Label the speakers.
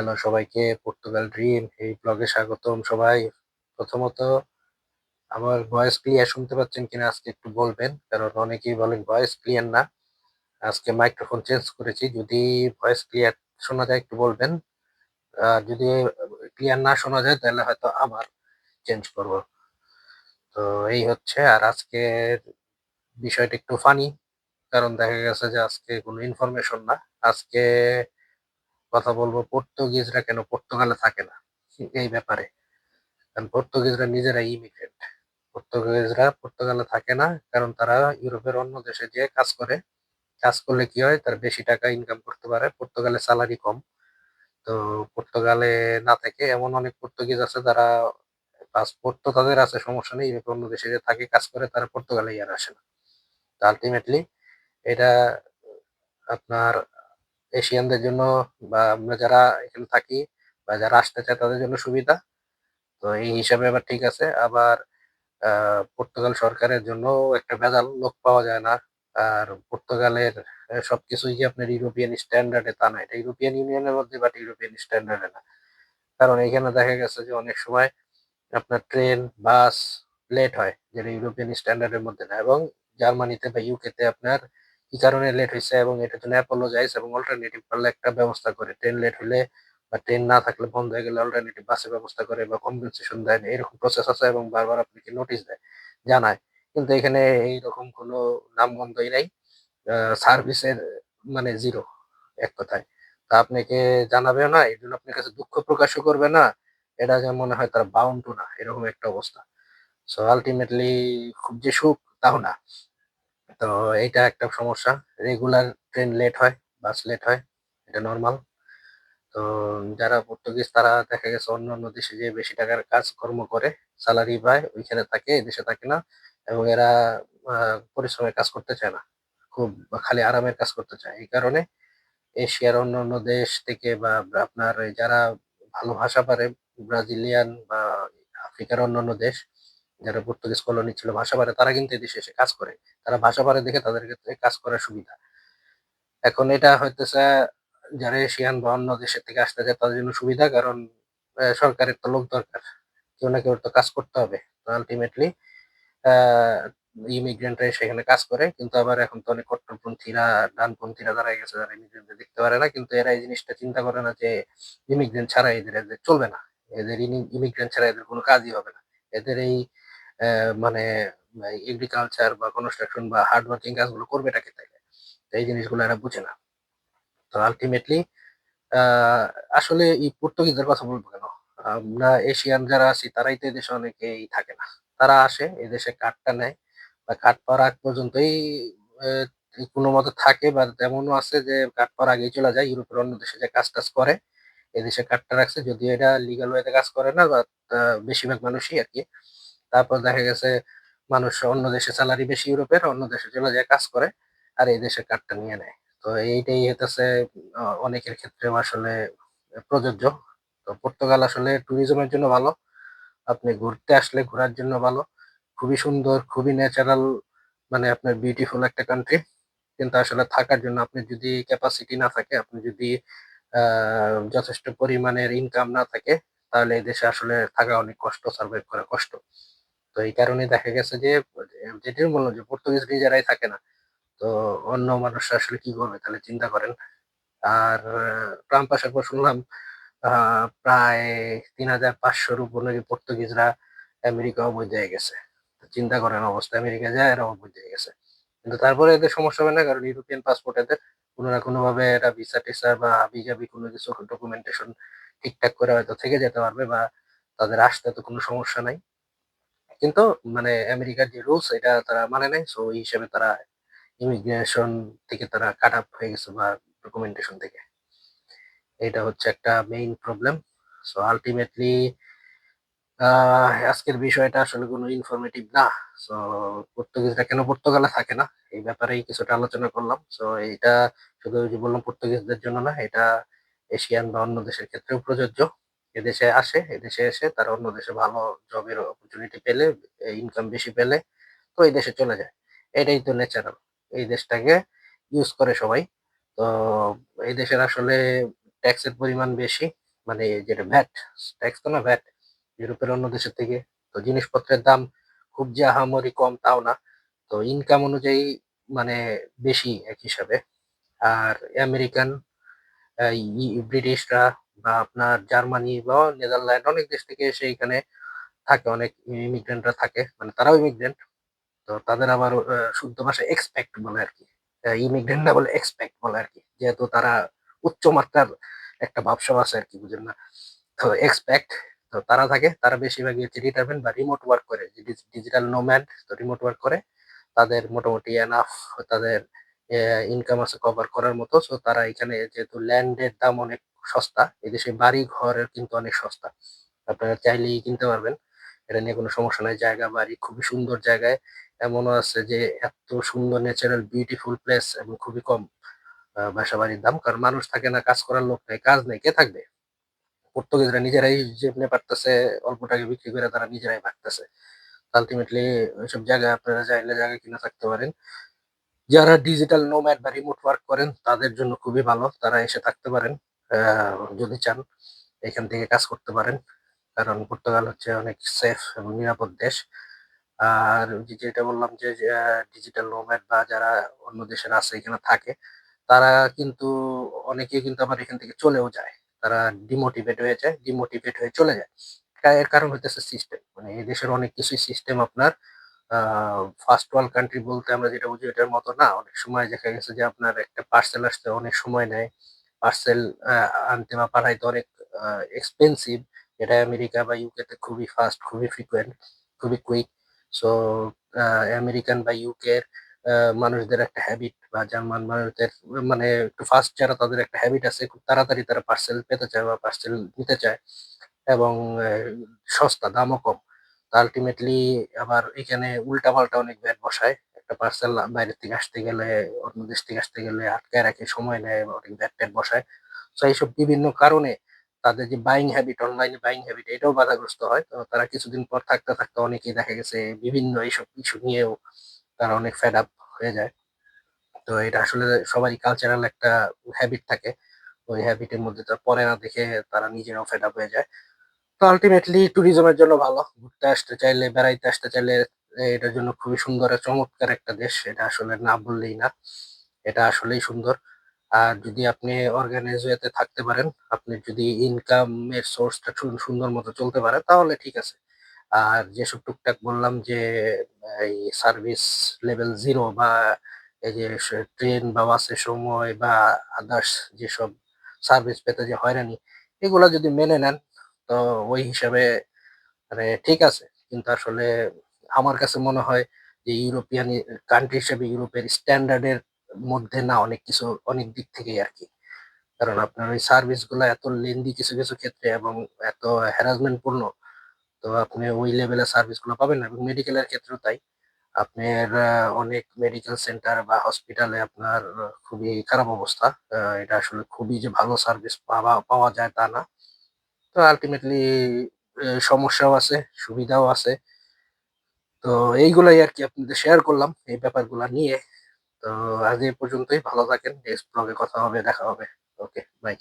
Speaker 1: Hello সবাইকে Portugal dream এই ব্লগে স্বাগতম সবাই। প্রথমত, আমার ভয়েস ক্লিয়ার শুনতে পাচ্ছেন কিনা আজকে একটু বলবেন, কারণ অনেকেই বলেন ভয়েস ক্লিয়ার না। আজকে মাইক্রোফোন চেঞ্জ করেছি, যদি ভয়েস ক্লিয়ার শোনা যায় একটু বলবেন। আর যদি ক্লিয়ার না শোনা যায়, তাহলে হয়তো আবার চেঞ্জ করব। তো এই হচ্ছে, আর আজকের বিষয়টা একটু ফানি কারণ দেখা গেছে যে আজকে কোনো ইনফরমেশন না। আজকে কথা বলব। পর্তুগিজরা কেন পর্তুগালে থাকে না? এই ব্যাপারে। কারণ পর্তুগিজরা নিজেরা ইমিগ্রেন্ট পর্তুগিজরা পর্তুগালে থাকে না, কারণ তারা ইউরোপের অন্য দেশে যে কাজ করে। কাজ করলে কি হয়? তার বেশি টাকা ইনকাম করতে পারে। পর্তুগালে স্যালারি কম। তো পর্তুগালে না থেকে এমন অনেক পর্তুগিজ আছে, যারা পাসপোর্ট তো তাদের আছে, সমস্যা নেই। ইউরোপের অন্য দেশে যে থাকে, কাজ করে, তারা পর্তুগালে আর আসে না। আলটিমেটলি এটা আপনার এশিয়ানদের জন্য বা আমরা যারা এখানে থাকি বা যারা আসতে চায় তাদের জন্য সুবিধা। তো এই হিসাবে আবার ঠিক আছে। আবার পর্তুগাল সরকারের জন্য একটা ভেজাল লোক পাওয়া যায় না। আর পর্তুগালের সবকিছুই যে আপনার ইউরোপিয়ান স্ট্যান্ডার্ডে তা না। এটা ইউরোপিয়ান ইউনিয়নের মধ্যে বাট ইউরোপিয়ান স্ট্যান্ডার্ডে না। কারণ এখানে দেখা গেছে যে অনেক সময় আপনার ট্রেন, বাস লেট হয়, যেটা ইউরোপিয়ান স্ট্যান্ডার্ডের মধ্যে না। এবং জার্মানিতে বা ইউকেতে আপনার কি কারণে লেট হয়েছে এবং এটার জন্য অ্যাপোলোজাইজ এবং অল্টারনেটিভ পারলে একটা ব্যবস্থা করে। ট্রেন লেট হলে বা ট্রেন না থাকলে বন্ধ হয়ে গেলে অল্টারনেটিভ বাসের ব্যবস্থা করে বা কম্পেনসেশন দেয় এরকম প্রসেস আছে এবং বারবার আপনাকে নোটিশ দেয়, জানায়। কিন্তু এখানে এইরকম কোনো নামগন্ধই নাই। সার্ভিসের মানে জিরো এক কথায়। তা আপনাকে জানাবেও না, এই জন্য আপনার কাছে দুঃখ প্রকাশও করবে না। এটা যেন মনে হয় তার বাউন্ড না, এরকম একটা অবস্থা। সো আলটিমেটলি খুব যে সুখ, তাও না। তো এটা একটা সমস্যা। রেগুলার ট্রেন লেট হয় বাস লেট হয়, এটা নর্মাল তো যারা পর্তুগিজ তারা দেখা গেছে অন্য অন্য দেশে যে বেশি টাকার কাজ কর্ম করে স্যালারি পায়, ওইখানে থাকে দেশে থাকে না এবং এরা পরিশ্রমের কাজ করতে চায় না। খুব খালি আরামের কাজ করতে চায়। এই কারণে এশিয়ার অন্য অন্য দেশ থেকে বা আপনার যারা ভালো ভাষা পারে, ব্রাজিলিয়ান বা আফ্রিকার অন্য অন্য দেশ যারা পর্তুগিজ কলোনি ছিল ভাষা পারে তারা কিন্তু এদেশে এসে কাজ করে। তারা ভাষা পারে দেখে তাদের ক্ষেত্রে কাজ করার সুবিধা। এখন এটা হইতেছে, যারা এশিয়ান বা অন্য দেশের থেকে আসতে চায় তাদের জন্য সুবিধা, কারণ সরকারের তো লোক দরকার। কেউ না কেউ তো কাজ করতে হবে। তো আলটিমেটলি ইমিগ্রেন্টরা সেখানে কাজ করে, কিন্তু আবার এখন তো অনেক কট্টরপন্থীরা, ডানপন্থীরা দাঁড়ায় গেছে, যারা ইমিগ্রেন্টদের দেখতে পারে না, কিন্তু এরা এই জিনিসটা চিন্তা করে না যে ইমিগ্রেন্ট ছাড়া এদের এদের চলবে না। এদের ইমিগ্রেন্ট ছাড়া এদের কোনো কাজই হবে না। এদের এই মানে এগ্রিকালচার বা কনস্ট্রাকশন বা হার্ড ওয়ার্কিং কাজগুলো করবেটাকে থাকে এই জিনিসগুলো এরা বুঝে না। তো আলটিমেটলি আসলে এই পর্তুগিজদের কথা বলব কেন? আমরা এশিয়ান যারা আছি, তারাই তো এদেশে অনেকেই থাকে না। তারা আসে এদেশে কাঠটা নেয়, বা কাঠ পাওয়ার আগ পর্যন্তই কোনো মতো থাকে, বা তেমনও আছে যে কাঠ পাওয়ার আগেই চলে যায়, ইউরোপের অন্য দেশে যে কাজ টাজ করে এদেশে কাঠটা রাখছে, যদিও এটা লিগাল ওয়েতে কাজ করে না বা বেশিরভাগ মানুষই আর কি তারপর দেখা গেছে মানুষ অন্য দেশে স্যালারি বেশি ইউরোপের, অন্য দেশে চলে যায়, কাজ করে, আর এই দেশে কার্ডটা নিয়ে নেয়। তো এইটাই হতেছে অনেকের ক্ষেত্রে আসলে প্রযোজ্য। তো পর্তুগাল আসলে ট্যুরিজমের জন্য ভালো। আপনি ঘুরতে আসলে ঘোরার জন্য ভালো। খুবই সুন্দর, খুবই ন্যাচারাল মানে আপনার বিউটিফুল একটা কান্ট্রি কিন্তু আসলে থাকার জন্য আপনি যদি ক্যাপাসিটি না থাকে, আপনি যদি যথেষ্ট পরিমাণের ইনকাম না থাকে, তাহলে এই দেশে আসলে থাকা অনেক কষ্ট সার্ভাইভ করা কষ্ট। তো এই কারণে দেখা গেছে যে যেটি বললাম যে পর্তুগিজ নিজেরাই থাকে না, তো অন্য মানুষরা আসলে কি করবে তাহলে চিন্তা করেন। আর ট্রাম্প আসার পর শুনলাম প্রায় তিন হাজার পাঁচশোর উপর নাকি পর্তুগিজরা আমেরিকা অবৈধ হয়ে গেছে। চিন্তা করেন অবস্থা, আমেরিকা যায় এরা অবৈধ হয়ে গেছে। কিন্তু তারপরে এদের সমস্যা হবে না, কারণ ইউরোপিয়ান পাসপোর্ট এদের কোনো না কোনো ভাবে এরা ভিসা টিসা বা বিজাবি কোনো কিছু ডকুমেন্টেশন ঠিকঠাক করে হয়তো থেকে যেতে পারবে বা তাদের আসতে তো কোনো সমস্যা নাই। কিন্তু মানে আমেরিকার যে রুলস এটা তারা মানে নাই। সো এই হিসেবে তারা ইমিগ্রেশন থেকে তারা কাট আপ হয়ে গেছে বা ডকুমেন্টেশন থেকে। এটা হচ্ছে একটা মেইন প্রবলেম সো আলটিমেটলি আজকের বিষয়টা আসলে কোনো ইনফরমেটিভ না। সো পর্তুগিজরা কেন পর্তুগালে থাকে না? এই ব্যাপারেই কিছুটা আলোচনা করলাম। সো এটা শুধু যে বললাম পর্তুগিজদের জন্য না, এটা এশিয়ান বা অন্য দেশের ক্ষেত্রেও প্রযোজ্য। এদেশে আসে, এদেশে এসে তারা অন্য দেশে ভালো জবের অপরচুনিটি পেলে ইনকাম বেশি পেলে, তো এই দেশে চলে যায়। এটাই তো ন্যাচারাল এই দেশটাকে ইউজ করে সবাই। তো এই দেশের আসলে ট্যাক্সের পরিমাণ বেশি মানে যেটা ভ্যাট ট্যাক্স তো না ভ্যাট ইউরোপের অন্য দেশের থেকে। তো জিনিসপত্রের দাম খুব যে আহামরি কম তাও না। তো ইনকাম অনুযায়ী মানে বেশি এক হিসাবে। আর আমেরিকান ব্রিটিশরা বা আপনার জার্মানি বা নেদারল্যান্ড অনেক দেশ থেকে এসে এখানে থাকে অনেক ইমিগ্রেন্টরা থাকে মানে তারাও ইমিগ্রেন্ট তো তাদের আবার শুদ্ধ ভাষায় এক্সপেক্ট বলে আর কি ইমিগ্রেন্ট না বলে এক্সপেক্ট বলে আর কি যেহেতু তারা উচ্চ মাত্রার একটা ভাবসাব আছে আর কি বুঝেন না? তো এক্সপেক্ট তো তারা থাকে তারা বেশিরভাগই হচ্ছে রিটায়ারমেন্ট বা রিমোট ওয়ার্ক করে ডিজিটাল নোম্যাড তো রিমোট ওয়ার্ক করে তাদের মোটামুটি এনাফ তাদের ইনকাম আছে কভার করার মতো সো তারা এখানে যেহেতু ল্যান্ডের দাম অনেক সস্তা। এদেশে বাড়ি ঘর কিন্তু অনেক সস্তা। আপনারা চাইলেই কিনতে পারবেন। এটা নিয়ে কোনো সমস্যা নাই। জায়গা, বাড়ি খুবই সুন্দর জায়গায়। এমনও আছে যে এত সুন্দর ন্যাচারাল বিউটিফুল প্লেস এবং খুবই কম বাসা বাড়ির দাম। কারণ মানুষ থাকে না, কাজ করার লোক নাই, কাজ নেই, কে থাকবে? পর্তুগিজরা নিজেরাই যেমনি পারতেছে, অল্প টাকা বিক্রি করে তারা নিজেরাই ভাগতেছে আলটিমেটলি ওইসব জায়গায় আপনারা চাইলে জায়গা কিনে থাকতে পারেন। যারা ডিজিটাল নোম্যাড বা রিমোট ওয়ার্ক করেন, তাদের জন্য খুবই ভালো। তারা এসে থাকতে পারেন। যদি চান এখান থেকে কাজ করতে পারেন। কারণ পর্তুগাল হচ্ছে অনেক সেফ এবং নিরাপদ দেশ। আর যেটা বললাম যে ডিজিটাল নোম্যাড বা যারা অন্য দেশের আছে, এখানে থাকে, তারা কিন্তু অনেকে কিন্তু আবার এখান থেকে চলেও যায়। তারা ডিমোটিভেট হয়ে যায় ডিমোটিভেট হয়ে চলে যায়। এর কারণ হইতেছে সিস্টেম মানে এই দেশের অনেক কিছুই সিস্টেম আপনার ফার্স্ট ওয়ার্ল্ড কান্ট্রি বলতে আমরা যেটা বুঝি এটার মতো না। অনেক সময় দেখা গেছে যে, আপনার একটা পার্সেল আসতে অনেক সময় নেয়। পার্সেল আনতে বা পাঠাইতে অনেক এক্সপেন্সিভ এটা আমেরিকা বা ইউকে তে খুবই ফাস্ট খুবই ফ্রিকুয়েন্ট খুবই কুইক সো আমেরিকান বা ইউকের মানুষদের একটা হ্যাবিট বা জার্মান মানুষদের মানে একটু ফাস্ট যারা তাদের একটা হ্যাবিট আছে, খুব তাড়াতাড়ি তারা পার্সেল পেতে চায় বা পার্সেল নিতে চায় এবং সস্তা, দামও কম। আলটিমেটলি আবার এখানে উল্টা পাল্টা অনেক ব্যাট বসায়। পার্সেল বাইরে থেকে আসতে গেলে, অন্য দেশ থেকে আসতে গেলে আটকায় রাখে, সময় নেয়, অনেক ব্যাট বসায়। তো এইসব বিভিন্ন কারণে তাদের যে বাইং হ্যাবিট অনলাইনে বাইং হ্যাবিট এটাও বাধাগ্রস্ত হয়। তো তারা কিছুদিন পর থাকতে থাকতে অনেকেই দেখা গেছে বিভিন্ন এইসব কিছু নিয়েও তারা অনেক ফেড আপ হয়ে যায়। তো এটা আসলে সবারই কালচারাল একটা হ্যাবিট থাকে। ওই হ্যাবিটের মধ্যে তারা পরে না দেখে তারা নিজেরাও ফেড আপ হয়ে যায়। তো আলটিমেটলি ট্যুরিজমের জন্য ভালো। ঘুরতে আসতে চাইলে, বেড়াইতে আসতে চাইলে এটার জন্য খুবই সুন্দর, চমৎকার একটা দেশ, এটা আসলে না বললেই না। এটা আসলেই সুন্দর। আর যদি আপনি অর্গানাইজ ওয়েতে থাকতে পারেন, আপনি যদি ইনকামের সোর্সটা সুন্দর মতো চলতে পারে তাহলে ঠিক আছে। আর যেসব টুকটাক বললাম যে, এই সার্ভিস লেভেল জিরো বা এই যে ট্রেন বা বাসের সময় বা আদার্স যেসব সার্ভিস পেতে যে হয়রানি, এগুলা যদি মেনে নেন, তো ওই হিসাবে মানে ঠিক আছে। কিন্তু আসলে আমার কাছে মনে হয় যে ইউরোপিয়ান কান্ট্রি হিসেবে ইউরোপের স্ট্যান্ডার্ডের মধ্যে না অনেক কিছু, অনেক দিক থেকেই আর কি। কারণ আপনার ওই সার্ভিসগুলো এত লেন্দি কিছু কিছু ক্ষেত্রে এবং এত হ্যারাসমেন্ট পূর্ণ, তো আপনি ওই লেভেলের সার্ভিসগুলো পাবেন না। এবং মেডিকেলের ক্ষেত্রেও তাই। আপনার অনেক মেডিকেল সেন্টার বা হসপিটালে আপনার খুবই খারাপ অবস্থা। এটা আসলে খুবই যে ভালো সার্ভিস পাওয়া পাওয়া যায় তা না। তো আলটিমেটলি সমস্যাও আছে, সুবিধাও আছে। তো এইগুলাই আর কি আপনাদের শেয়ার করলাম এই ব্যাপারগুলো নিয়ে। তো আজ এই পর্যন্তই। ভালো থাকেন। নেক্সট ব্লগে কথা হবে, দেখা হবে। Okay bye